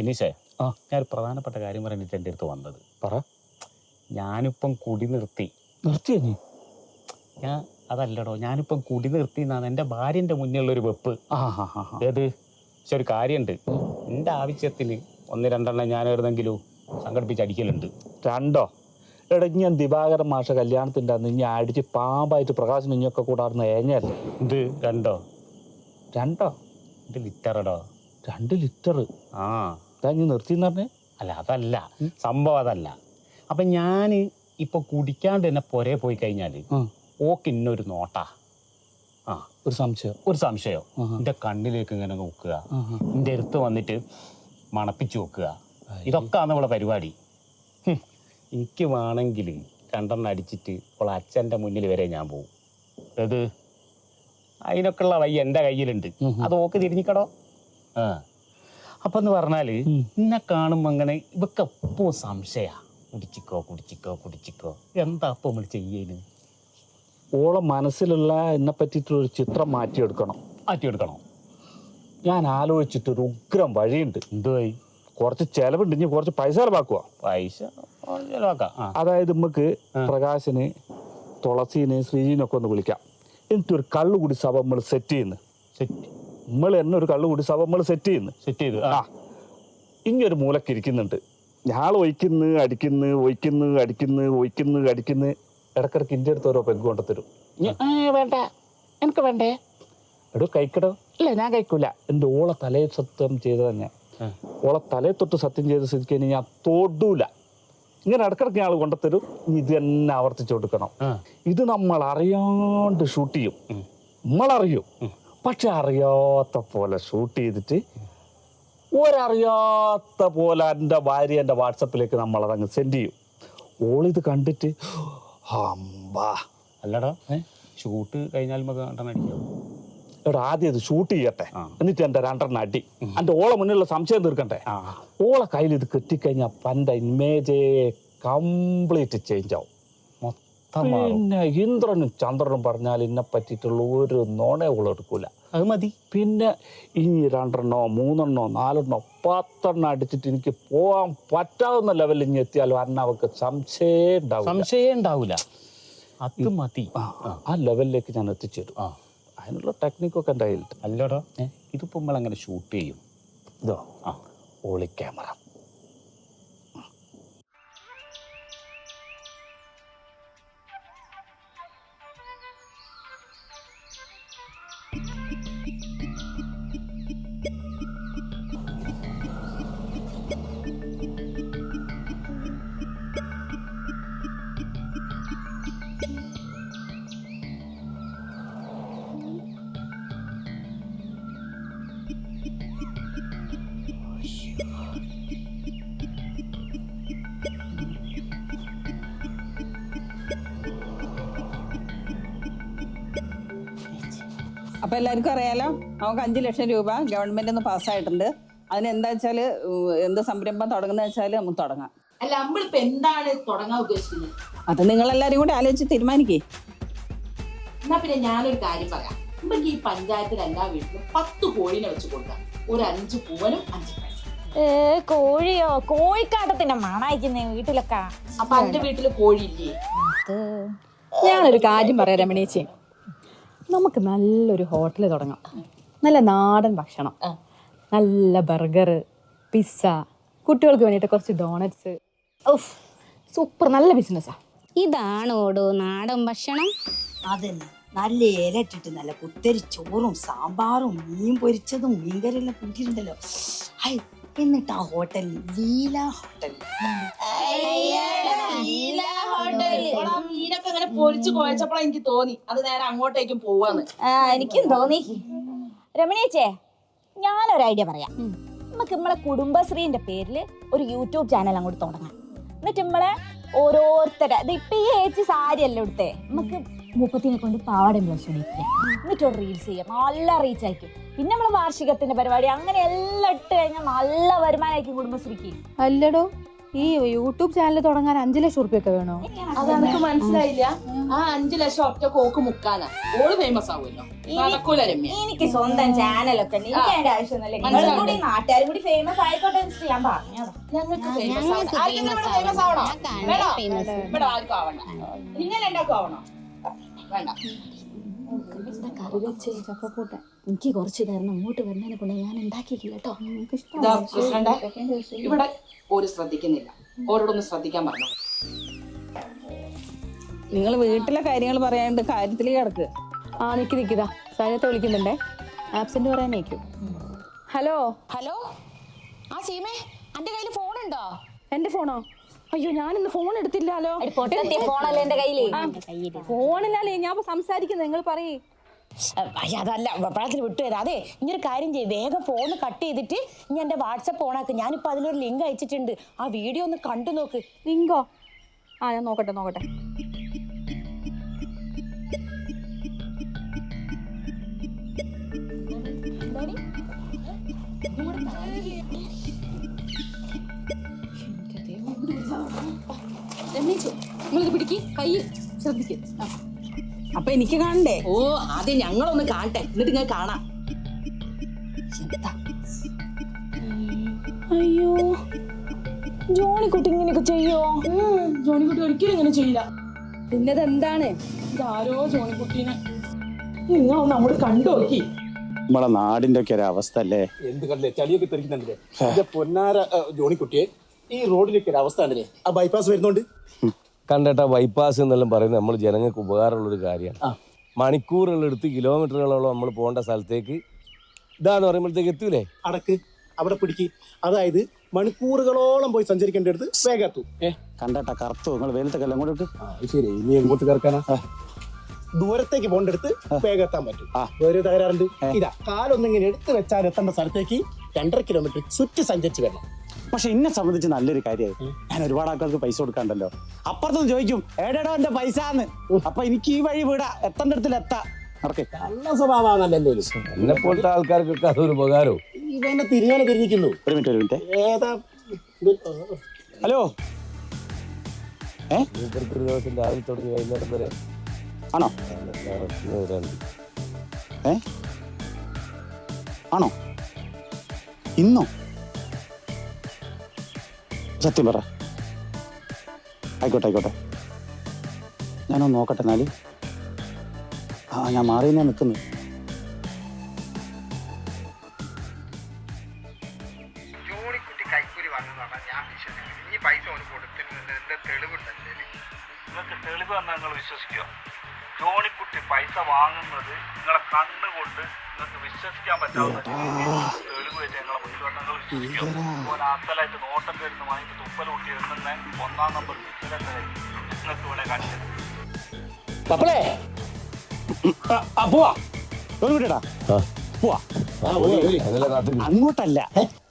ഇനീഷേ ആ. ഞാനൊരു പ്രധാനപ്പെട്ട കാര്യം പറഞ്ഞിട്ട് എന്റെ അടുത്ത് വന്നത്. പറ. ഞാനിപ്പം കുടി നിർത്തി. നിർത്തിയോ നീ? ഞാൻ അതല്ലടോ ഞാനിപ്പം കുടി നിർത്തി എന്നാണ് എന്റെ ഭാര്യന്റെ മുന്നിലുള്ളൊരു വെപ്പ്. ആ ഹാ ഹാ ഹാ. ഏത്? പക്ഷെ ഒരു കാര്യമുണ്ട്. എന്റെ ആവശ്യത്തിന് ഒന്ന് രണ്ടെണ്ണം ഞാൻ എവിടെന്നെങ്കിലും സംഘടിപ്പിച്ച് അടിക്കലുണ്ട്. രണ്ടോ? എടാ ഞാൻ ദിവാകരൻ മാഷ കല്യാണത്തിന്റെ അന്ന് ഇനി അടിച്ച് പാമ്പായിട്ട് പ്രകാശം നിഞ്ഞൊക്കെ കൂടാറുന്ന ഏഞ്ഞല്ലേ ഇത് രണ്ടോ? രണ്ടോ? ഇത് ലിറ്ററടോ? രണ്ട് ലിറ്റർ ആ. ഇതാ നീ നിർത്തിന്ന് പറഞ്ഞേ? അല്ല അതല്ല. സംഭവം അതല്ല. അപ്പം ഞാൻ ഇപ്പോൾ കുടിക്കാണ്ട് തന്നെ പുരേ പോയി കഴിഞ്ഞാൽ ഓക്ക് ഇന്നൊരു നോട്ടാ. ആ. ഒരു സംശയം. ഒരു സംശയം. എന്റെ കണ്ണിലേക്ക് ഇങ്ങനെ നോക്കുക. എന്റെ അടുത്ത് വന്നിട്ട് മണപ്പിച്ച് നോക്കുക ഇതൊക്കെയാണ് നമ്മളെ പരിപാടി. എനിക്ക് വേണമെങ്കിൽ രണ്ടെണ്ണം അടിച്ചിട്ട് ഇപ്പോൾ അച്ഛന്റെ മുന്നിൽ വരെ ഞാൻ പോകും അത് അതിനൊക്കെയുള്ള വൈ എന്റെ കയ്യിലുണ്ട്. അത് ഓക്ക് തിരിഞ്ഞിക്കടോ? ആ. അപ്പം എന്ന് പറഞ്ഞാൽ ഉം. എന്നെ കാണുമ്പോൾ അങ്ങനെ ഇവക്ക് എപ്പോൾ സംശയ? കുടിച്ചിക്കോ കുടിച്ചിക്കോ കുടിച്ചിക്കോ. എന്താ അപ്പൊ നമ്മൾ ചെയ്യേന് ഓളെ മനസ്സിലുള്ള എന്നെ പറ്റിയിട്ടുള്ള ഒരു ചിത്രം മാറ്റിയെടുക്കണം. മാറ്റിയെടുക്കണോ? ഞാൻ ആലോചിച്ചിട്ട് ഒരു ഉഗ്രം വഴിയുണ്ട്. എന്തുവായി? കുറച്ച് ചെലവുണ്ട്. ഇനി കുറച്ച് പൈസ ചെലവാക്കുക പൈസ ചിലവാക്കാം. ആ. അതായത് നമുക്ക് പ്രകാശിന് തുളസീനെ ശ്രീജീനൊക്കെ ഒന്ന് വിളിക്കാം. എന്നിട്ടൊരു കള്ളുകുടി സഭ നമ്മൾ സെറ്റ് ചെയ്യുന്നു. സെറ്റ് നമ്മൾ തന്നെ ഒരു കള്ളുകുടി സഭ നമ്മൾ സെറ്റ് ചെയ്യുന്നു. സെറ്റ് ചെയ്തു. ആ. ഇങ്ങൊരു മൂലക്ക് ഇരിക്കുന്നുണ്ട്. ഞാൻ ഒഴിക്കുന്നു അടിക്കുന്നു ഒഴിക്കുന്നു അടിക്കുന്നു ഒഴിക്കുന്നു അടിക്കുന്നു. ഇടക്കിടക്ക് ഇന്റെ അടുത്ത് ഓരോ പെഗ് കൊണ്ടു തരും. വേണ്ട. എനിക്ക് വേണ്ടേ? എടോ കഴിക്കടോ. ഇല്ല ഞാൻ കഴിക്കൂല. എന്റെ ഓളെ തലേ സത്യം ചെയ്ത് തന്നെ. ഓളെ തലേ തൊട്ട് സത്യം ചെയ്ത് സ്ഥിതിക്ക് ഇനി ഞാൻ തൊടൂല. ഇങ്ങനെ ഇടക്കിടക്ക് ഞാൾ കൊണ്ടുത്തരും ഇനി ഇത് തന്നെ ആവർത്തിച്ചു കൊടുക്കണം. ഇത് നമ്മൾ അറിയാണ്ട് ഷൂട്ട് ചെയ്യും. നമ്മളറിയും പക്ഷെ അറിയാത്ത പോലെ ഷൂട്ട് ചെയ്തിട്ട് ഒരറിയാത്ത പോലെ എന്റെ ഭാര്യ എന്റെ വാട്സപ്പിലേക്ക് നമ്മൾ അതങ്ങ് സെൻഡ് ചെയ്യും. ഓളിത് കണ്ടിട്ട് അമ്പാ അല്ലടാ ഷൂട്ട് കഴിഞ്ഞാൽ എടാ ആദ്യം ഇത് ഷൂട്ട് ചെയ്യട്ടെ. എന്നിട്ട് എന്റെ രണ്ടെണ്ണം അടി. എന്റെ ഓളെ മുന്നിലുള്ള സംശയം തീർക്കണ്ടേ? ഓളെ കയ്യിൽ ഇത് കിട്ടിക്കഴിഞ്ഞാൽ പന്റെ ഇമേജേ കംപ്ലീറ്റ് ചേഞ്ച് ആവും. പിന്നെ ഇന്ദ്രനും ചന്ദ്രനും പറഞ്ഞാൽ എന്നെ പറ്റിയിട്ടുള്ള ഒരു നോണേ ഉള്ളെടുക്കൂല അത് മതി. പിന്നെ ഇനി രണ്ടെണ്ണോ മൂന്നെണ്ണോ നാലെണ്ണോ പത്തെണ്ണം അടിച്ചിട്ട് എനിക്ക് പോകാൻ പറ്റാവുന്ന ലെവലിൽ ഇനി എത്തിയാലും അന്ന അവർക്ക് സംശയം സംശയം ഉണ്ടാവില്ല അത് മതി. ആ, ലെവലിലേക്ക് ഞാൻ എത്തിച്ചേരും. അതിനുള്ള ടെക്നിക്കൊക്കെ എന്റെ കയ്യിലുണ്ട് അല്ലടോ. ഇതിപ്പോ നമ്മൾ അങ്ങനെ ഷൂട്ട് ചെയ്യും. ഇതോ? ആ ഓളി ക്യാമറ അപ്പൊ എല്ലാവർക്കും അറിയാലോ? നമുക്ക് അഞ്ച് ലക്ഷം രൂപ ഗവൺമെന്റ് നിന്ന് പാസ്സായിട്ടുണ്ട്. അതിന് എന്താ വെച്ചാൽ എന്ത് സംരംഭം തുടങ്ങുന്ന വെച്ചാൽ നമുക്ക് തുടങ്ങാം. അല്ല നമ്മളിപ്പോ എന്താണ് തുടങ്ങാൻ ഉദ്ദേശിക്കുന്നത്? അത് നിങ്ങൾ എല്ലാവരും കൂടി ആലോചിച്ച് തീരുമാനിക്കേ. എന്നാ പിന്നെ ഞാനൊരു കാര്യം പറയാം. നമുക്ക് ഈ പഞ്ചായത്തിൽ എല്ലാ വീട്ടിലും പത്ത് കോഴിനെ വെച്ച് കൊടുക്കാം. ഒരു അഞ്ച് പൂവനും അഞ്ച് പൈസ. ഏ കോഴിയോ? കോഴിക്കാട്ടത്തിന്റെ മണായിക്കുന്നേ വീട്ടിലൊക്കെ. അപ്പൊ എന്റെ വീട്ടിൽ കോഴിയില്ലേ ഞാനൊരു കാര്യം പറയാം രമണീച്ചി. നമുക്ക് നല്ലൊരു ഹോട്ടൽ തുടങ്ങാം. നല്ല നാടൻ ഭക്ഷണം. നല്ല ബർഗർ പിസ്സ കുട്ടികൾക്ക് വേണ്ടിയിട്ട് കുറച്ച് ഡോണറ്റ്സ് ഓഫ് സൂപ്പർ നല്ല ബിസിനസ്സാ ഓടോ നാടൻ ഭക്ഷണം. അതന്നെ. നല്ല ഇലട്ടിട്ട് ഇട്ടിട്ട് നല്ല കുത്തരി ചോറും സാമ്പാറും മീൻ പൊരിച്ചതും മീൻകറിയെല്ലാം കൂട്ടിയിട്ടുണ്ടല്ലോ. എന്നിട്ട് ആ ഹോട്ടൽ ലീല ഹോട്ടൽ. മീനൊക്കെ പൊരിച്ച് കുഴച്ചപ്പോഴാ എനിക്ക് തോന്നി. അത് നേരെ അങ്ങോട്ടേക്കും പോവാന്ന്. ആ, എനിക്കും തോന്നി. രമണിയച്ചേ ഞാനൊരു ഐഡിയ പറയാം. നമുക്ക് നമ്മളെ കുടുംബശ്രീന്റെ പേരിൽ ഒരു യൂട്യൂബ് ചാനൽ അങ്ങോട്ട് തുടങ്ങാം. എന്നിട്ട് നമ്മളെ ഓരോരുത്തരെ ഇത് ഇപ്പൊ ഈ ഏച്ചി സാരി അല്ല എടുത്തേ നമുക്ക് മുപ്പത്തിനെ കൊണ്ട് പാവാടയും ബ്ലൗസ് ഇടിക്കുക എന്നിട്ട് ഒരു റീൽസ് ചെയ്യാം. നല്ല റീച്ച് ആയിരിക്കും. പിന്നെ നമ്മളെ വാർഷികത്തിന്റെ പരിപാടി. അങ്ങനെ എല്ലാം ഇട്ട് കഴിഞ്ഞാൽ നല്ല വരുമാനമായിരിക്കും കുടുംബശ്രീക്ക്. അല്ലടോ ഈ യൂട്യൂബ് ചാനൽ തുടങ്ങാൻ അഞ്ചു ലക്ഷം ഉറുപ്പ്യൊക്കെ വേണോ? അത് എനിക്ക് മനസ്സിലായില്ല. ആ അഞ്ചു ലക്ഷം ഒറ്റ കോക്ക് മുക്കാനാ ഓൾ ഫേമസ് ആവുമല്ലോ. നടക്കൂല രമ്യ. എനിക്ക് സ്വന്തം ചാനലൊക്കെ ഉണ്ട്. എനിക്ക് അതിന്റെ ആവശ്യമൊന്നുമില്ല. നിങ്ങളും കൂടി നാട്ടുകാരും കൂടി ഫേമസ് ആയിക്കോട്ടെ എന്ന് ഞാൻ പറഞ്ഞതാ. ഞങ്ങൾക്ക് ഫേമസ് ആവണം. ആർക്കെങ്കിലും ഇവിടെ ഫേമസ് ആവണോ. വേണോ? famous. ഇവിടെ ആർക്കും ആവണ്ട. നിങ്ങൾ രണ്ടാക്കും ആവണോ? വേണ്ട. കറി വെച്ച് ചക്കക്കൂട്ട. എനിക്ക് കുറച്ച് തരണം. അങ്ങോട്ട് വരുന്നതിനെ കൊണ്ട് ഞാൻ ഉണ്ടാക്കിയില്ല കേട്ടോ. നിങ്ങൾക്ക് ഇവിടെ ഒരു ശ്രദ്ധിക്കുന്നില്ല. ഓരോടൊന്ന് ശ്രദ്ധിക്കാൻ പറഞ്ഞു. നിങ്ങൾ വീട്ടിലെ കാര്യങ്ങൾ പറയാണ്ട് കാര്യത്തിൽ കിടക്ക്. ആ നിക്ക് നിക്കിതാ സൈനത്തെ വിളിക്കുന്നുണ്ടേ. ആബ്സെന്റ് പറയാൻ പറയാനേക്കും ഹലോ? ഹലോ? ആ സീമേ എന്റെ കയ്യിൽ ഫോൺ ഉണ്ടോ എന്റെ ഫോണോ? അയ്യോ ഞാൻ ഇന്ന് ഫോൺ എടുത്തില്ലല്ലോ ഫോണല്ലേ എന്റെ കയ്യിൽ? ഫോണില്ലാലേ ഞാൻ സംസാരിക്കുന്നത് നിങ്ങൾ പറയേ. അയ്യ, അതല്ല വിട്ടു തരാം. അതെ ഇനിയൊരു കാര്യം ചെയ്യും. വേഗം ഫോൺ കട്ട് ചെയ്തിട്ട് ഇനി എന്റെ വാട്സപ്പ് ഓണാക്ക് ഞാനിപ്പോ അതിലൊരു ലിങ്ക് അയച്ചിട്ടുണ്ട്. ആ വീഡിയോ ഒന്ന് കണ്ടു നോക്ക്. ലിങ്കോ? ആ ഞാൻ നോക്കട്ടെ നോക്കട്ടെ. നിങ്ങളിത് പിടിക്ക് കൈ ശ്രദ്ധിക്ക. അപ്പൊ എനിക്ക് കാണണ്ടേ? ഓ ആദ്യം ഞങ്ങളൊന്ന് കാണട്ടെ. എന്നിട്ട് നിങ്ങൾ കാണാം. അയ്യോ. ജോണിക്കുട്ടി ഇങ്ങനെയൊക്കെ ചെയ്യോ? ജോണിക്കുട്ടി ഒരിക്കലും ഇങ്ങനെ ചെയ്യില്ല. പിന്നത് എന്താണ് ഇതാരോ ജോണിക്കുട്ടീനെ. നിങ്ങളൊന്ന് നമ്മൾ കണ്ടു നോക്കി. നമ്മളെ നാടിന്റെ ഒക്കെ ഒരു അവസ്ഥ അല്ലേ എന്ത് കണ്ടില്ലേ? ചളിയൊക്കെ തെറിക്കുന്നുണ്ടല്ലേ? എന്റെ പൊന്നാര ജോണിക്കുട്ടിയെ ഈ റോഡിലൊക്കെ ഒരു അവസ്ഥ ഉണ്ടല്ലേ ആ ബൈപ്പാസ് വരുന്നോണ്ട്? കണ്ടേട്ടാ ബൈപ്പാസ് എന്നെല്ലാം പറയുന്നത് നമ്മൾ ജനങ്ങൾക്ക് ഉപകാരമുള്ളൊരു കാര്യമാണ്. മണിക്കൂറുകളെടുത്ത് കിലോമീറ്ററുകളോളം നമ്മൾ പോകേണ്ട സ്ഥലത്തേക്ക് ഇതാന്ന് പറയുമ്പോഴത്തേക്ക് എത്തൂലേ? അടക്ക് അവിടെ പിടിക്ക്. അതായത് മണിക്കൂറുകളോളം പോയി സഞ്ചരിക്കേണ്ട അടുത്ത് വേഗത്തു ഏ കണ്ടട്ട കറുത്തു. നിങ്ങൾ വെയിലത്തെ കല്ലം കൂടെ ഇട്ട്. ആ, ശരി. ഇനി എങ്ങോട്ട് കറക്കാനാ? ദൂരത്തേക്ക് പോകേണ്ടടുത്ത് വേഗം എത്താൻ പറ്റും. ആ. വേറെ തകരാറുണ്ട്. ഇതാ കാലൊന്നിങ്ങനെ എടുത്ത് വെച്ചാൽ എത്തേണ്ട സ്ഥലത്തേക്ക് രണ്ടര കിലോമീറ്റർ ചുറ്റി സഞ്ചരിച്ച് വരണം. പക്ഷെ എന്നെ സംബന്ധിച്ച് നല്ലൊരു കാര്യമായി. ഞാൻ ഒരുപാട് ആൾക്കാർക്ക് പൈസ കൊടുക്കാണ്ടല്ലോ. അപ്പുറത്തുനിന്ന് ചോദിക്കും ഏടേടോ എന്റെ പൈസ എന്ന് അപ്പൊ എനിക്ക് ഈ വഴി വീടാ. എത്തേണ്ട അടുത്തിൽ എത്താ നല്ല സ്വഭാവമാണല്ലോ എന്നെ പോലത്തെ ആൾക്കാർക്കൊക്കെ അതൊരു ഉപകാരവും. ഇവനെ തിരിഞ്ഞിരിക്കുന്നു. ഒരു മിനിറ്റ് ഒരു മിനിറ്റ്. ഏതാ. ഹലോ? ഏ? മൂപ്പർക്ക് ഒരു ദിവസം രാവിലെ തുടങ്ങി വൈകുന്നേരം വരെ ആണോ? ഏ? ആണോ? ഇന്നോ? സത്യം പറ. ആയിക്കോട്ടെ ആയിക്കോട്ടെ. ഞാനൊന്ന് നോക്കട്ടെ എന്നാൽ. ആ ഞാൻ മാറി ഞാൻ അസലായിട്ട് നോട്ടം തരുന്ന വാങ്ങിയിട്ട് തുപ്പൽ കൂട്ടി എണ്ണുന്ന ഒന്നാം നമ്പർ നിങ്ങൾക്ക് ഇവിടെ കാണിച്ചത്. പപ്പളേ പോവാ. ഒരു മിനിറ്റാ പോവാ. അങ്ങോട്ടല്ല.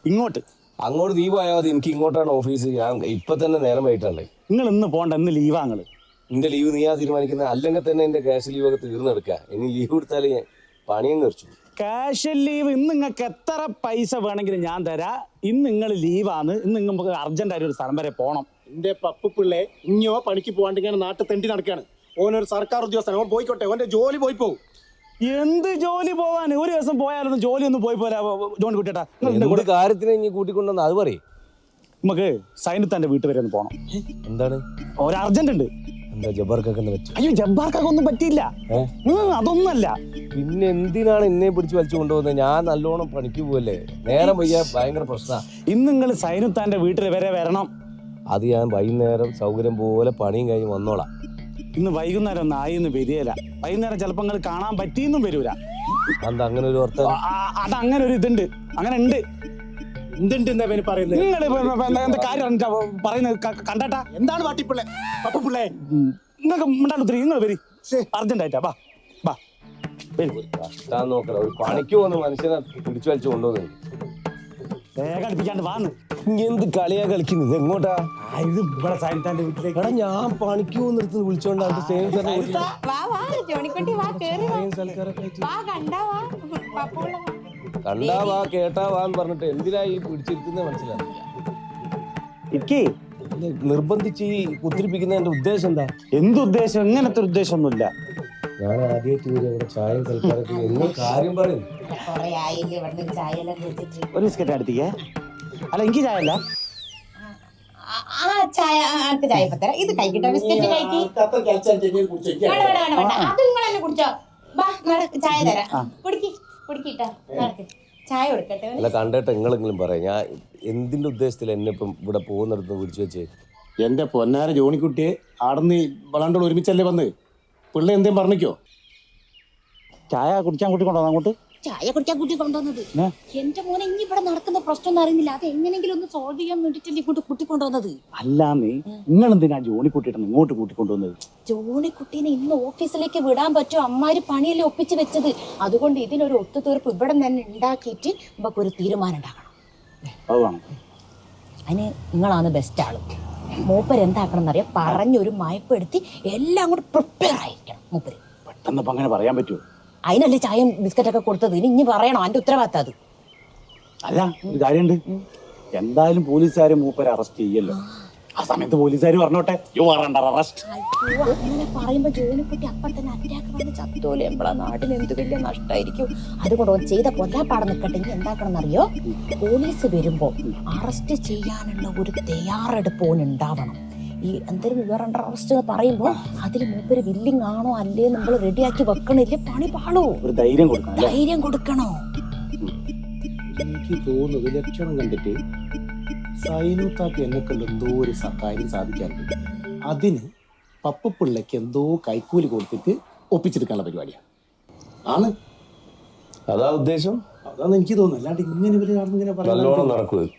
ഇങ്ങോട്ട്. അങ്ങോട്ട് നീ പോയാൽ മതി. എനിക്ക് ഇങ്ങോട്ടാണ് ഓഫീസ് ഞാൻ ഇപ്പൊ തന്നെ നേരം വൈകിട്ടല്ലേ നിങ്ങൾ ഇന്ന് പോണ്ട ഇന്ന് ലീവാ നിങ്ങൾ. നിന്റെ ലീവ് നീയാ തീരുമാനിക്കുന്നത് അല്ലെങ്കിൽ തന്നെ എന്റെ ക്യാഷ് ലീവ് ഒക്കെ തീർന്നെടുക്കുക ഇനി ലീവ് എടുത്താലേ പണിയും കഴിച്ചു ക്യാഷ് ലീവ് ഇന്ന് നിങ്ങൾക്ക് എത്ര പൈസ വേണമെങ്കിലും ഞാൻ തരാ. ഇന്ന് നിങ്ങൾ ലീവാണ് ഇന്ന് നിങ്ങൾക്ക് അർജന്റ് ആയിട്ട് ഒരു സ്ഥലം വരെ പോകണം എന്റെ പപ്പു പിള്ളേ ഇഞ്ഞോ പണിക്ക് പോകാണ്ട് ഇങ്ങനെ നാട്ടിൽ തെണ്ടി നടക്കാണ്. ഓനൊരു സർക്കാർ ഉദ്യോഗസ്ഥൻ ഓൻ പോയിക്കോട്ടെ. ഓന്റെ ജോലി പോയി പോകും എന്ത് ജോലി പോവാൻ? ഒരു ദിവസം പോയാലൊന്നും ജോലി ഒന്നും പോയി പോരാ ജോൺ കുട്ടിയേട്ടാ എന്ത് കാര്യത്തിന് ഇനി കൂട്ടിക്കൊണ്ടുവന്ന് അത് പറയും. നമുക്ക് സൈനത്താന്റെ വീട്ടിൽ വരെ ഒന്ന് പോകണം എന്താണ് ഒരു അർജന്റ് ഉണ്ട്. എന്താ ജബർക്കൊക്കെ എന്താ പറ്റും? അയ്യോ ജബ്ബാർക്കൊക്കെ ഒന്നും പറ്റിയില്ല. അതൊന്നല്ല പിന്നെ എന്തിനാണ് എന്നെ പിടിച്ച് വലിച്ചു കൊണ്ടുപോകുന്നത്? ഞാൻ നല്ലോണം പണിക്ക് പോവല്ലേ? നേരം വയ്യ ഭയങ്കര പ്രശ്നമാണ് ഇന്ന് നിങ്ങൾ സൈനുത്താന്റെ വീട്ടിൽ വരെ വരണം. അത് ഞാൻ വൈകുന്നേരം സൗകര്യം പോലെ പണിയും കഴിഞ്ഞ് വന്നോളാം. ഇന്ന് വൈകുന്നേരം ഒന്നും ആയി വരികയില്ല വൈകുന്നേരം ചിലപ്പോൾ നിങ്ങൾ കാണാൻ പറ്റിയെന്നും വരൂല. അത് അങ്ങനെ ഒരു അത് അങ്ങനെ ഒരു ഇതുണ്ട്. അങ്ങനെ ഉണ്ട്. എന്തുണ്ട് എന്നാ ഇവന് പറയുന്നത് നിങ്ങൾ എന്താ കാര്യം അറിഞ്ഞിട്ടാ പറയുന്നത്? ക- കണ്ടാട്ടാ? എന്താണ് നിങ്ങൾക്ക് മിണ്ടാണ്ട് നിങ്ങൾ വരി. അർജന്റ് ആയിട്ടാ വാ വാ. വരൂ. കഷ്ടാൻ നോക്കണം. ഒരു പണിക്ക് പോകുന്ന മനുഷ്യനെ പിടിച്ചു വലിച്ചു കൊണ്ടുപോകുന്നത് വേഗം അടുപ്പിക്കാണ്ട് വാന്ന് ഇനി എന്ത് കളിയാ കളിക്കുന്നത്? എങ്ങോട്ടാ? ആ, ഇത് ഇവിടെ സൈനത്താന്റെ വീട്ടിലേക്ക്. എടാ ഞാൻ പണിക്ക് പോകുന്നിടത്ത് വാ വാ ജോണിക്കുട്ടി വാ കേറി വാ. വാ കണ്ടാ വാ. പപ്പുള്ള വാ. കണ്ടാ വാ കേട്ടാ വാ എന്ന് പറഞ്ഞിട്ട് എന്തിനാ ഈ പിടിച്ചിരിക്കുന്ന മനസ്സിലാവില്ല ഇരിക്കേ. നിർബന്ധിച്ച് ഈ കുത്തിരിപ്പിക്കുന്നതിന്റെ ഉദ്ദേശം എന്താ? എന്തുദ്ദേശം ഇങ്ങനത്തെ ഒരു ഉദ്ദേശമൊന്നുമില്ല. ഞാൻ ആദ്യമായിട്ട് വരും ഇവിടെ ചായയും സൽക്കാരത്തിന് നിങ്ങൾ കാര്യം പറയും. കൊറേ ആയില്ലേ ഇവിടെ ചായ എല്ലാം കുടിച്ചിട്ട്. ഒരു ബിസ്ക്കറ്റ് അടുത്തേക്ക് അല്ല എനിക്ക് ചായ അല്ല. ആ- ആ ചായ ആർക്ക് ചായ ഇപ്പൊ തരാം. ഇത് കഴിക്കട്ടെ ബിസ്ക്കറ്റ് കഴിക്കി. വേണ്ട വേണ്ട വേണ്ട വേണ്ട. അത് നിങ്ങൾ തന്നെ കുടിച്ചോ. ബാ നടക്ക് ചായ തരാം. കുടിക്കി. കുടിക്കിട്ടാ? നടക്ക്. ചായ കൊടുക്കട്ടെ അല്ല കണ്ടിട്ട് നിങ്ങളെങ്കിലും പറയാം. ഞാൻ എന്തിന്റെ ഉദ്ദേശത്തിൽ എന്നെ ഇപ്പം ഇവിടെ പോകുന്നിടത്ത് പിടിച്ചു വെച്ച്? എന്റെ പൊന്നാര ജോണിക്കുട്ടിയെ ആടന്ന് വളണ്ടോട് ഒരുമിച്ചല്ലേ വന്ന്? പിള്ളേ എന്തേലും പറഞ്ഞിക്കോ? ചായ കുടിക്കാൻ കൂട്ടിക്കൊണ്ടോ അങ്ങോട്ട്? ചായ കുടിക്കാൻ കുട്ടി കൊണ്ടുവന്നത്. എന്റെ മോനെ ഇനി ഇവിടെ നടക്കുന്ന പ്രശ്നം ഒന്നും അറിയുന്നില്ല. അത് എങ്ങനെങ്കിലും ഒന്ന് സോൾവ് ചെയ്യാൻ വേണ്ടിട്ടല്ലേ ഇങ്ങോട്ട് കുട്ടി കൊണ്ടുവന്നത് അല്ലാന്ന് നിങ്ങൾ എന്തിനാ ജോണി കുട്ടിയുടെ ഇങ്ങോട്ട് കൂട്ടിക്കൊണ്ടുവന്നത്? ജോണിക്കുട്ടീനെ ഇന്ന് ഓഫീസിലേക്ക് വിടാൻ പറ്റും അമ്മാര് പണിയല്ലേ ഒപ്പിച്ച് വെച്ചത്. അതുകൊണ്ട് ഇതിനൊരു ഒത്തുതീർപ്പ് ഇവിടെ തന്നെ ഉണ്ടാക്കിയിട്ട് നമുക്ക് ഒരു തീരുമാനം ഉണ്ടാക്കണം. അതിന് നിങ്ങളാണ് ബെസ്റ്റ് ആൾ. മൂപ്പര് എന്താക്കണം എന്നറിയാം പറഞ്ഞൊരു മയപ്പെടുത്തി എല്ലാം കൂടെ പ്രിപ്പയർ ആയിരിക്കണം മൂപ്പര്. പെട്ടെന്ന് അങ്ങനെ പറയാൻ പറ്റുമോ? അതിനല്ലേ ചായയും ബിസ്ക്കറ്റൊക്കെ കൊടുത്തത്? ഇനി ഇനി പറയണോ? അന്റെ ഉത്തരവാദിത്തം അത്. അല്ല ഒരു കാര്യമുണ്ട് എന്തായാലും പോലീസുകാരെ മൂപ്പരെ അറസ്റ്റ് ചെയ്യല്ലോ. ആ സമയത്ത് പോലീസുകാർ പറഞ്ഞോട്ടെ. യു ആർ അണ്ടർ അറസ്റ്റ് അയ്യോ അങ്ങനെ പറയുമ്പോ പറ്റി അപ്പം തന്നെ അറ്റാക്ക് വന്ന് ചത്തോലെ. നമ്മളെ നാടിന് എന്ത് വലിയ നഷ്ടമായിരിക്കും അതുകൊണ്ട് ഓൻ ചെയ്ത കൊല്ലാപ്പാടം നിൽക്കട്ടെ ഇനി എന്താക്കണം എന്നറിയോ പോലീസ് വരുമ്പോ അറസ്റ്റ് ചെയ്യാനുള്ള ഒരു തയ്യാറെടുപ്പ് ഓൻ ഉണ്ടാവണം. ഈ എന്തൊരു വിവരം അണ്ടർ അറസ്റ്റ് എന്ന് പറയുമ്പോ അതിൽ മൂപ്പര് വില്ലിങ് ആണോ അല്ലേ നമ്മൾ റെഡിയാക്കി വെക്കണില്ല പണി പാളൂ. ഒരു ധൈര്യം കൊടുക്കണം ധൈര്യം കൊടുക്കണോ? എനിക്ക് തോന്നുന്നത് ലക്ഷണം കണ്ടിട്ട് സൈനൂത്താക്ക് എന്നെ കൊണ്ട് എന്തോ ഒരു സഹായം കാര്യം സാധിക്കാറുണ്ട്. അതിന് പപ്പപ്പിള്ളയ്ക്ക് എന്തോ കൈക്കൂലി കൊടുത്തിട്ട് ഒപ്പിച്ചെടുക്കാനുള്ള പരിപാടിയാണ് ആണ്. അതാ ഉദ്ദേശം? അതാണ് എനിക്ക് തോന്നുന്നത്. അല്ലാണ്ട് ഇങ്ങനെ ഇവർ ഇങ്ങനെ നല്ലോണം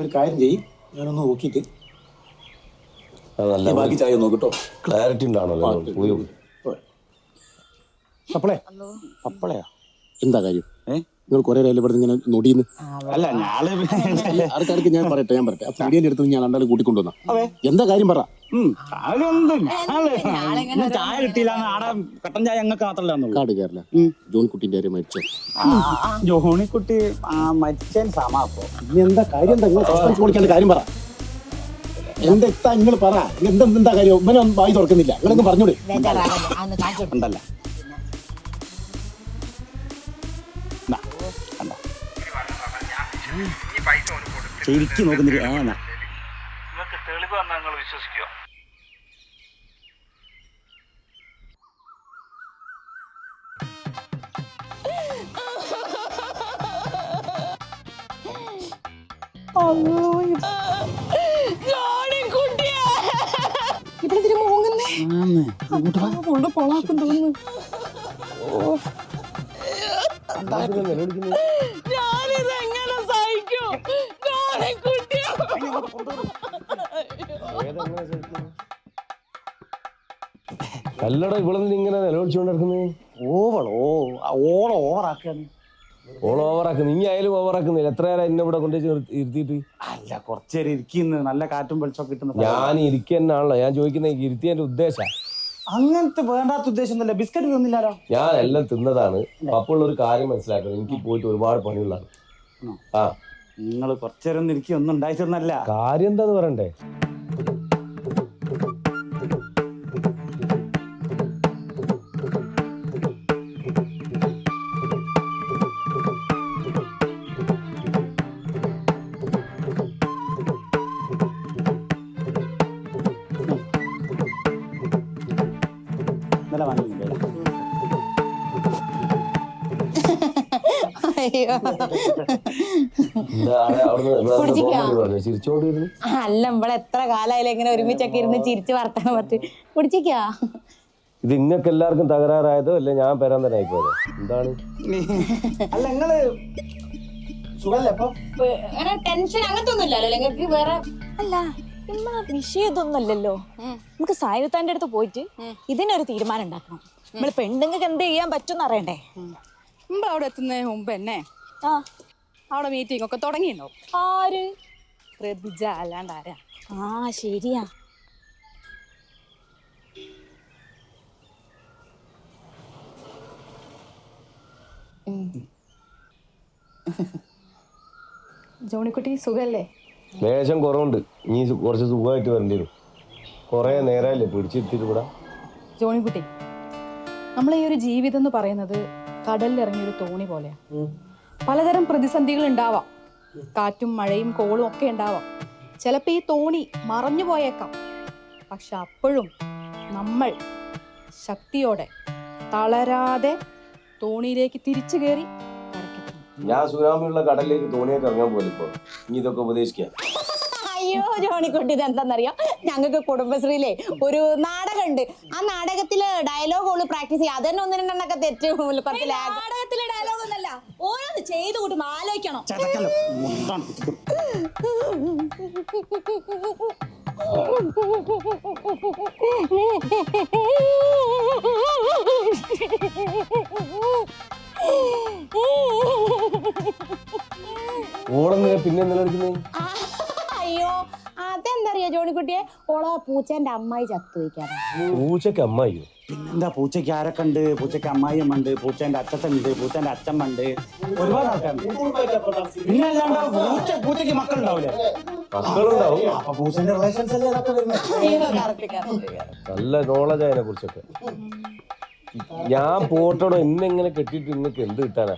ഒരു കാര്യം ചെയ്യും. ഞാനൊന്ന് നോക്കിയിട്ട് അത് ബാക്കി ചായ നോക്കിട്ടോ ക്ലാരിറ്റി ഉണ്ടാണല്ലോ പോയി അപ്പളേ? അപ്പളയാ എന്താ കാര്യം? നിങ്ങൾ കുറെ നേരം ഇവിടെ ഇങ്ങനെ നൊടിയുന്നു അല്ല ഞാൾ അടുത്തടുത്ത് ഞാൻ പറയട്ടെ ഞാൻ പറയട്ടെ. ആ പീടിയന്റെ അടുത്ത് ഞാൻ രണ്ടാളും കൂട്ടിക്കൊണ്ടുവന്ന. എന്താ കാര്യം പറ. ചായ കിട്ടിയില്ല ആടെ കട്ടൻ ചായ ഞങ്ങൾക്ക് മാത്രമല്ല കാട് കയറില്ല ജോൺ കുട്ടിന്റെ കാര്യം മരിച്ചോ? ജോണിക്കുട്ടി ആ മരിച്ചേൻ സമാപ്പോ ഇനി എന്താ കാര്യം എന്താ? കാര്യം പറ. എന്താ എത്താ നിങ്ങൾ പറ? എന്താ എന്താ കാര്യം? ഉമ്മനെ ഒന്നും വായി തുറക്കുന്നില്ല. നിങ്ങളൊന്നും അന്ന് ഉണ്ടല്ല? ശരിക്കും നോക്കുന്നില്ല. എന്നാ. നിങ്ങൾക്ക് തെളിവ് വന്നാൽ നിങ്ങൾ വിശ്വസിക്കോ ഇവളെന്തിനാ ഫുള്ള് പൊളാക്കും തോന്നുന്നു ഞാനിത് എങ്ങനെ സഹിക്കും? അല്ലടാ ഇവിടെ ഇങ്ങനെ നിലവിളിച്ചുകൊണ്ടിരിക്കുന്നത് ഓവളോ ഓള ഓവറാക്കാണ് ഓൾ ഓവറാക്കുന്നു. നീ ആയാലും ഓവറാക്കുന്നില്ല. എത്ര നേരം എന്നെ ഇവിടെ കൊണ്ടു ഇരുത്തിയിട്ട്? അല്ല കുറച്ചേരം ഇരിക്കുന്നു. നല്ല കാറ്റും വെളിച്ചൊക്കെ കിട്ടുന്ന ഞാൻ ഇരിക്കുന്നാണല്ലോ. ഞാൻ ചോദിക്കുന്ന ഇരുത്തിയതിന്റെ ഉദ്ദേശം. അങ്ങനത്തെ വേണ്ടാത്ത ഉദ്ദേശം ഒന്നുമില്ല. ബിസ്ക്കറ്റ് തിന്നില്ലാലോ? ഞാൻ എല്ലാം തിന്നതാണ്. അപ്പോൾ ഒരു കാര്യം മനസ്സിലാക്കണം. എനിക്ക് പോയിട്ട് ഒരുപാട് പണിയുള്ളതാണ്? ആ. നിങ്ങൾ കുറച്ചേരം ഇരിക്കും. ഒന്നും ഉണ്ടായിട്ടൊന്നല്ല കാര്യം എന്താന്ന് പറയണ്ടേ? അല്ല നമ്മളെ എത്ര കാലായാലും ഇങ്ങനെ ഒരുമിച്ചൊക്കെ ഇരുന്ന് ചിരിച്ച് വർത്താനം പറ്റി കുടിച്ചിക്കാ. ഇത് ഇങ്ങക്ക് എല്ലാവർക്കും തകരാറായതോ അല്ലെ ഞാൻ പെരാൻ തന്നെ ആയിപ്പോയതോ? എന്താണ്? അല്ല നിങ്ങൾ ടെൻഷൻ അങ്ങനത്തെ ഒന്നും നിങ്ങൾക്ക് വേറെ അല്ല നമ്മളെ വിഷയം ഇതൊന്നുമല്ലല്ലോ നമുക്ക് സായുത്താന്റെ അടുത്ത് പോയിട്ട് ഇതിനൊരു തീരുമാനം ഉണ്ടാക്കണം. നമ്മൾ പെണ്ണുങ്ങൾക്ക് എന്ത് ചെയ്യാൻ പറ്റും അറിയണ്ടേ? മുമ്പ് അവിടെ എത്തുന്നതിന് മുമ്പ് തന്നെ ആ. അവിടെ മീറ്റിംഗ് ഒക്കെ തുടങ്ങിയിട്ടുണ്ടോ ആര്? പ്രഭിജ അല്ലാണ്ട് ആരാ? ആ ശരിയാ. ജോണിക്കുട്ടി സുഖല്ലേ? ലേശം കുറവുണ്ട്. നീ കുറച്ച് സുഖമായിട്ട് വരേണ്ടി വരും. കുറേ നേരമല്ലേ പിടിച്ചിരുത്തിട്ട് ഇവിടെ? ജോണിക്കുട്ടി നമ്മളെ ഈ ഒരു ജീവിതം എന്ന് പറയുന്നത് കടലിൽ ഇറങ്ങിയ ഒരു തോണി പോലെയാണ് പലതരം പ്രതിസന്ധികൾ ഉണ്ടാവാം കാറ്റും മഴയും കോളും ഒക്കെ ഉണ്ടാവാം. ചിലപ്പോൾ ഈ തോണി മറഞ്ഞു പോയേക്കാം. പക്ഷെ അപ്പോഴും നമ്മൾ ശക്തിയോടെ തളരാതെ തോണിയിലേക്ക് തിരിച്ചു കയറി ഞാൻ സുനാമിയുള്ള കടലിലേക്ക് തോണിയൊക്കെ ഇറങ്ങാൻ പോലെ ഇപ്പോൾ ഇനി ഇതൊക്കെ ഉപദേശിക്കാം. അയ്യോ ജോണിക്കുട്ടി ഇത് ഇതെന്താന്നറിയോ? ഞങ്ങൾക്ക് കുടുംബശ്രീയിലേ ഒരു നാടകമുണ്ട് ആ നാടകത്തിൽ ഡയലോഗുകൾ പ്രാക്ടീസ് ചെയ്യുക അതന്നെ ഒന്ന് രണ്ടെണ്ണൊക്കെ തെറ്റ്. നാടകത്തിലെ ഡയലോഗ് ഓരോന്ന് ചെയ്തു കൂട്ടും ആലോചിക്കണം ചതക്കല്ലോ മുട്ടാണ്. ഓളെന്തിനാ പിന്നെ നിലനിൽക്കുന്നത് പൂച്ചേന്റെ അമ്മായി ചത്തു വയ്ക്കാതെ പൂച്ചക്ക് അമ്മായിയോ? പിന്നെന്താ പൂച്ചയ്ക്ക് ആരൊക്കെ ഉണ്ട്? പൂച്ചയ്ക്ക് അമ്മായിയമ്മ ഉണ്ട് പൂച്ചേന്റെ അച്ഛത്തുണ്ട് പൂച്ചേന്റെ അച്ഛമ്മ ഉണ്ട് ഒരുപാട് ആൾക്കാരുണ്ട്. പിന്നെ അല്ലാണ്ട് പൂച്ച പൂച്ചയ്ക്ക് മക്കളുണ്ടാവില്ലേ മക്കളുണ്ടാവും. അപ്പൊ പൂച്ചന്റെ റിലേഷൻസ് അല്ലേ അതൊക്കെ വരുന്നത് നല്ല നോളജ് അതിനെ കുറിച്ചൊക്കെ. ഞാൻ പോട്ടോടോ ഇന്നിങ്ങനെ കെട്ടിട്ട് കെട്ടിയിട്ട് നിങ്ങൾക്ക് എന്ത് കിട്ടാനാ?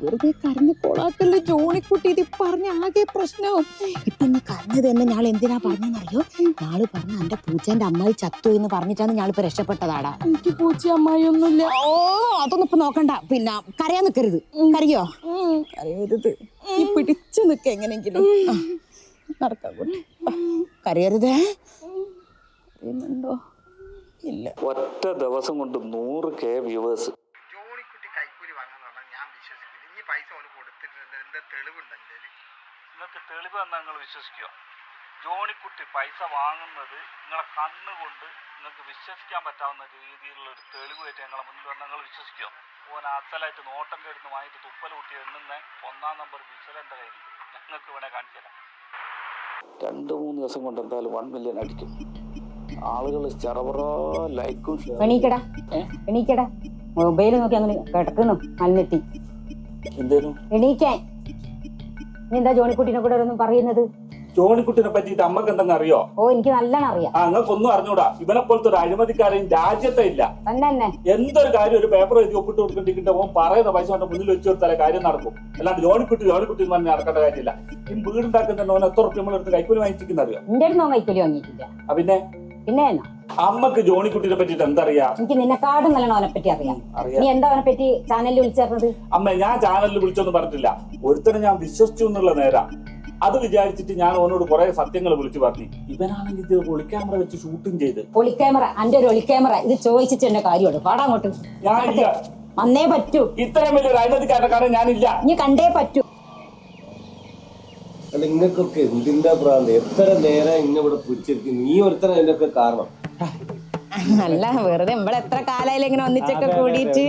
വെറുതെ കരഞ്ഞു കൊളാക്കല്ലേ ജോണിക്കുട്ടി? ഇത് പറഞ്ഞ ആകെ പ്രശ്നവും ഇപ്പൊ ഇന്ന് കരഞ്ഞത് തന്നെ ഞാൾ എന്തിനാ പറഞ്ഞെന്നറിയോ? ഞാൾ പറഞ്ഞ എന്റെ പൂച്ചേന്റെ അമ്മായി ചത്തു എന്ന് പറഞ്ഞിട്ടാണ് ഞാളിപ്പോ രക്ഷപ്പെട്ടതാടാ. എനിക്ക് പൂച്ച അമ്മായി ഒന്നുമില്ല ഓ അതൊന്നും ഇപ്പൊ നോക്കണ്ട. പിന്നെ കരയാൻ നിക്കരുത്. കരയോ? കരയരുത്. ഈ പിടിച്ചു നിക്ക എങ്ങനെങ്കിലും ആ, നടക്കാൻ കൂടി കരയരുതേ. കരയുന്നുണ്ടോ? ഇല്ല. ഒറ്റ ദിവസം കൊണ്ട് നൂറ് കെ വ്യൂവേഴ്സ് ജോണിക്കുട്ടി കൈക്കൂലി വാങ്ങുന്ന പറഞ്ഞാൽ ഞാൻ വിശ്വസിക്കില്ല ഇനി പൈസ അവന് കൊടുത്തിട്ടുണ്ട് എന്താ തെളിവുണ്ട് എന്റെ നിങ്ങൾക്ക് തെളിവ് എന്നാൽ നിങ്ങൾ വിശ്വസിക്കുക. ജോണിക്കുട്ടി പൈസ വാങ്ങുന്നത് നിങ്ങളെ കണ്ണുകൊണ്ട് നിങ്ങൾക്ക് വിശ്വസിക്കാൻ പറ്റാവുന്ന രീതിയിലുള്ള ഒരു തെളിവായിട്ട് ഞങ്ങളെ മുന്നിൽ വന്നാൽ നിങ്ങൾ വിശ്വസിക്കുക. ഓൻ അസലായിട്ട് നോട്ടന്റെ അടുത്ത് വാങ്ങിയിട്ട് തുപ്പൽ കുട്ടി എണ്ണുന്ന ഒന്നാം നമ്പർ വിശലന്റെ കയ്യിൽ ഞങ്ങൾക്ക് വേണേൽ കാണിച്ചു തരാം. രണ്ട് മൂന്ന് ദിവസം കൊണ്ട് എന്തായാലും വൺ മില്യൺ അടിക്കും. ആളുകൾ ചെറവറ ലൈക്കും എണീക്കടാ. എണീക്കടാ. മൊബൈൽ നോക്കി അങ്ങനെ കിടക്കുന്നു. മല്ലിട്ടി എന്തേലും? എണീക്കാൻ. നീ എന്താ ജോണിക്കുട്ടിനെ കൂടെ ഒന്നും പറയുന്നത്? ജോണിക്കുട്ടിനെ പറ്റിയിട്ട് അമ്മയ്ക്ക് എന്തെങ്കിലും അറിയോ? ഓ എനിക്ക് നല്ലോണം അറിയാം. ആ നിങ്ങൾക്ക് ഒന്നും അറിഞ്ഞൂടാ. ഇവനെ പോലത്തെ ഒരു അഴിമതിക്കാരൻ രാജ്യത്തെ ഇല്ല. തന്നെ തന്നെ. എന്തൊരു കാര്യം ഒരു പേപ്പർ എഴുതി ഒപ്പിട്ട് കൊടുക്കേണ്ടിട്ട് ഓൻ പറയുന്ന പൈസ കൊണ്ട് മുന്നിൽ വെച്ച് കൊടുത്താലേ കാര്യം നടക്കും. അല്ലാണ്ട് ജോണിക്കുട്ടി ജോണിക്കുട്ടി എന്ന് പറഞ്ഞാൽ നടക്കേണ്ട കാര്യമില്ല. ഈ വീടുണ്ടാക്കുന്ന ഓൻ എത്ര റുപ്യ നമ്മളെടുത്ത് കൈക്കൂലി വാങ്ങിച്ചിരിക്കുന്ന അറിയോ? എന്റെ അടുത്ത് കൈക്കൂലി വാങ്ങിയിട്ടില്ല. ആ പിന്നെ? പിന്നെ എന്നാ? അമ്മയ്ക്ക് ജോണിക്കുട്ടിനെ പറ്റിട്ട് എന്തറിയാ? എനിക്ക് നിന്നെക്കാടും നല്ലോണം അവനെ പറ്റി അറിയാം. അറിയാം. നീ എന്താ അവനെ പറ്റി ചാനലിൽ വിളിച്ചേർന്നത്? അമ്മ ഞാൻ ചാനലിൽ വിളിച്ചൊന്നും പറഞ്ഞില്ല ഒരുത്തനെ ഞാൻ വിശ്വസിച്ചു എന്നുള്ള നേരാ. അത് വിചാരിച്ചിട്ട് ഞാൻ ഓനോട് കുറെ സത്യങ്ങൾ വിളിച്ചു പറഞ്ഞു. ഇവനാണെങ്കിൽ ഇത് ഒളിക്യാമറ വെച്ച് ഷൂട്ടും ചെയ്ത്. ഒളിക്യാമറ അന്റെ ഒരു ഒളിക്യാമറ. ഇത് ചോദിച്ചിട്ട് എന്റെ കാര്യമുള്ളൂ. പാടാ അങ്ങോട്ട്. ഞാനില്ല. വന്നേ പറ്റൂ. ഇത്രയും വലിയൊരു കാണാൻ ഞാനില്ല. നീ കണ്ടേ പറ്റൂ. അല്ല നിങ്ങൾക്കൊക്കെ എന്തിന്റെ പ്രാന്ത്? എത്ര നേരം ഇന്ന ഇവിടെ പിടിച്ചിരിക്കും നീ ഒരുത്തരം അതിനൊക്കെ കാരണം. അല്ല വെറുതെ നമ്മളെ എത്ര കാലായാലും ഇങ്ങനെ ഒന്നിച്ചൊക്കെ കൂടിയിട്ട്.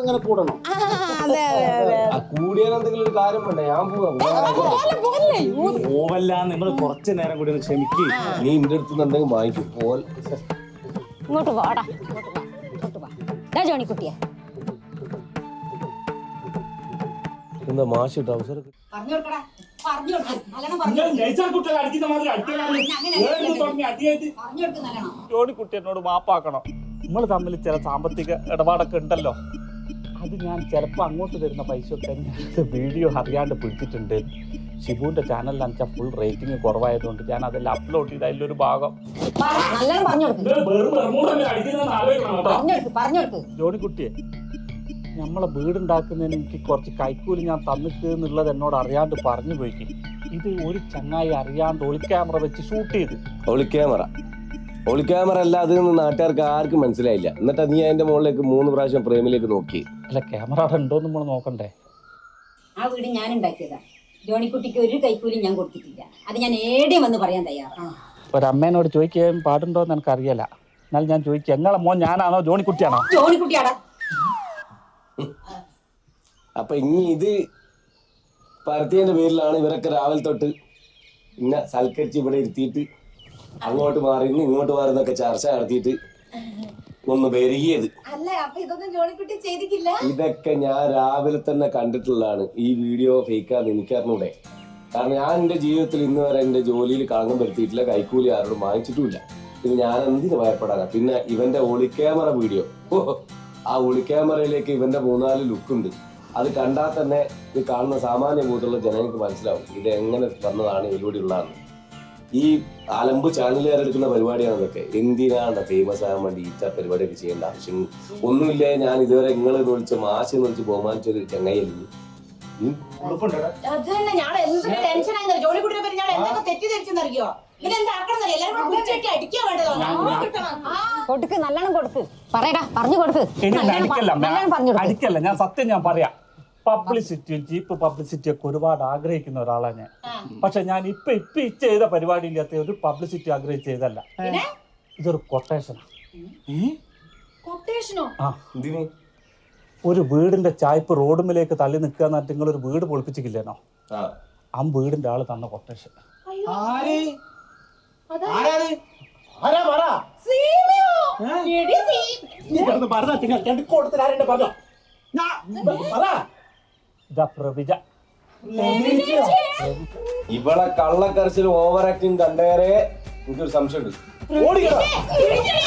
ഇങ്ങനെ കൂടണം. ആ, അതെ അതെ അതെ. ആ കൂടിയാൽ എന്തെങ്കിലും ഒരു കാര്യം വേണ്ട? ഞാൻ പോവാ. പോവല്ല നിങ്ങൾ കുറച്ച് നേരം കൂടി ഒന്ന് ക്ഷമിക്ക്. നീ എന്റെ അടുത്ത് നിന്ന് എന്തെങ്കിലും വാങ്ങിക്കും പോൽ ഇങ്ങോട്ട് വാടാ ഇങ്ങോട്ട് വാ. ഇങ്ങോട്ട് വാ ജോണിക്കുട്ടിയെ എന്താ മാഷ് അവസരം പറഞ്ഞു കൊടുക്കടാ. പറഞ്ഞു നല്ലോണം ജോണിക്കുട്ടി എന്നോട് മാപ്പാക്കണം. നമ്മൾ തമ്മിൽ ചില സാമ്പത്തിക ഇടപാടൊക്കെ ഉണ്ടല്ലോ. അത് ഞാൻ ചിലപ്പോൾ അങ്ങോട്ട് തരുന്ന പൈസ തന്നെ വീഡിയോ അറിയാണ്ട് പിടിച്ചിട്ടുണ്ട്. ഷിബുവിന്റെ ചാനലിൽ വെച്ചാൽ ഫുൾ റേറ്റിംഗ് കുറവായതുകൊണ്ട് ഞാൻ അതെല്ലാം അപ്ലോഡ് ചെയ്ത അതിലൊരു ഭാഗം. ജോണിക്കുട്ടിയെ നമ്മളെ വീടുണ്ടാക്കുന്നതിന് എനിക്ക് കുറച്ച് കൈക്കൂലി ഞാൻ തന്നിട്ട് എന്നുള്ളത് എന്നോട് അറിയാണ്ട് പറഞ്ഞു പോയിക്ക്. ഇത് ഒരു ചങ്ങായി അറിയാണ്ട് ഒളി ക്യാമറ വെച്ച് ഷൂട്ട് ചെയ്ത്. ഒളിക്യാമറ ഒളിക്യാമറ അല്ല അത് നാട്ടുകാർക്ക് ആർക്കും മനസ്സിലായില്ല. എന്നിട്ട് നീ അതിന്റെ മുകളിലേക്ക് മൂന്ന് പ്രാവശ്യം പ്രേമിലേക്ക് നോക്കി. അല്ല ക്യാമറ അവിടെ ഉണ്ടോ നമ്മൾ നോക്കണ്ടേ? ആ വീട് ഞാൻ ഉണ്ടാക്കിയതാ. ജോണിക്കുട്ടിക്ക് ഒരു കൈക്കൂലി ഞാൻ കൊടുത്തിട്ടില്ല. അത് ഞാൻ ഏടിയും വന്ന് പറയാൻ തയ്യാറാണ് അമ്മേനോട് ചോദിക്കാൻ പാടുണ്ടോ എന്ന് എനിക്ക് അറിയില്ല എന്നാൽ ഞാൻ ചോദിക്കാം. എങ്ങളെ മോൻ ഞാനാണോ? ജോണിക്കുട്ടിയാണോ? ജോണിക്കുട്ടിയാടാ. അപ്പൊ ഇനി ഇത് പരത്തിയന്റെ പേരിലാണ് ഇവരൊക്കെ രാവിലെ തൊട്ട് ഇന്ന സൽക്കരിച്ച് ഇവിടെ ഇരുത്തിയിട്ട് അങ്ങോട്ട് മാറിന്ന് ഇങ്ങോട്ട് മാറുന്നൊക്കെ ചർച്ച നടത്തിയിട്ട് ഒന്ന് പെരുകിയത്. ഇതൊക്കെ ഞാൻ രാവിലെ തന്നെ കണ്ടിട്ടുള്ളതാണ്. ഈ വീഡിയോ ഫേക്കാന്ന് എനിക്കറിഞ്ഞൂടെ. കാരണം ഞാൻ എന്റെ ജീവിതത്തിൽ ഇന്ന് വരെ എന്റെ ജോലിയിൽ കളങ്കം വരുത്തിയിട്ടില്ല കൈക്കൂലി ആരോടും വാങ്ങിച്ചിട്ടുമില്ല. ഇത് ഞാൻ എന്തിനു ഭയപ്പെടാനാ? പിന്നെ ഇവന്റെ ഒളി ക്യാമറ വീഡിയോ ആ ഒളിക്യാമറയിലേക്ക് ഇവന്റെ മൂന്നാൽ ലുക്കുണ്ട് അത് കണ്ടാൽ തന്നെ ഇത് കാണുന്ന സാമാന്യ ബോധമുള്ള ജനങ്ങൾക്ക് മനസ്സിലാവും ഇത് എങ്ങനെ വന്നതാണ് ഇതിലൂടെ ഉള്ളതാണ് ഈ അലമ്പ് ചാനലുകാരെടുക്കുന്ന പരിപാടിയാണ് ഇതൊക്കെ. എന്തിനാണ് ഫേമസ് ആകാൻ വേണ്ടി ഈറ്റ പരിപാടിയൊക്കെ ചെയ്യേണ്ട ആവശ്യം? ഒന്നുമില്ലേ ഞാൻ ഇതുവരെ നിങ്ങൾ വിളിച്ച് മാശി എന്ന് വിളിച്ച് ബഹുമാനിച്ചൊരു ചങ്ങയല്ലേ അത് തന്നെ. ഞാൻ എന്തൊരു ടെൻഷനായി ജോലി പറ്റി ഞാൻ എന്തൊക്കെ തെറ്റിദ്ധരിച്ചെന്നറിയോ കൊടുക്ക് നല്ലോണം കൊടുക്ക്. പറയടാ പറഞ്ഞു കൊടുക്ക്. അടിക്കല്ല ഞാൻ സത്യം ഞാൻ പറയാം. പബ്ലിസിറ്റി ജീപ്പ് പബ്ലിസിറ്റി ഒക്കെ ഒരുപാട് ആഗ്രഹിക്കുന്ന ഒരാളാണ് ഞാൻ. പക്ഷെ ഞാൻ ഇപ്പൊ ഇപ്പൊ ഈ ചെയ്ത പരിപാടിയില്ലാത്ത ഒരു പബ്ലിസിറ്റി ആഗ്രഹിച്ച് ചെയ്തല്ല. ഇതൊരു കൊട്ടേഷനാണ് കൊട്ടേഷനോ ആ. എന്തിന്? ഒരു വീടിന്റെ ചായ്പ് റോഡുമിലേക്ക് തള്ളി നിൽക്കുക എന്നിട്ട് നിങ്ങൾ ഒരു വീട് പൊളിപ്പിച്ചിട്ടില്ലേനോ ആ. ആ വീടിന്റെ ആൾ തന്ന കൊട്ടേഷൻ ആര്? ആരാണ്? ആരാ പറ. ഇവളെ കള്ളക്കരച്ചിൽ ഓവർ ആക്ടിങ് കണ്ടേറെ എനിക്കൊരു സംശയമുണ്ട്. ഓടിക്കോ പിടിച്ചടി.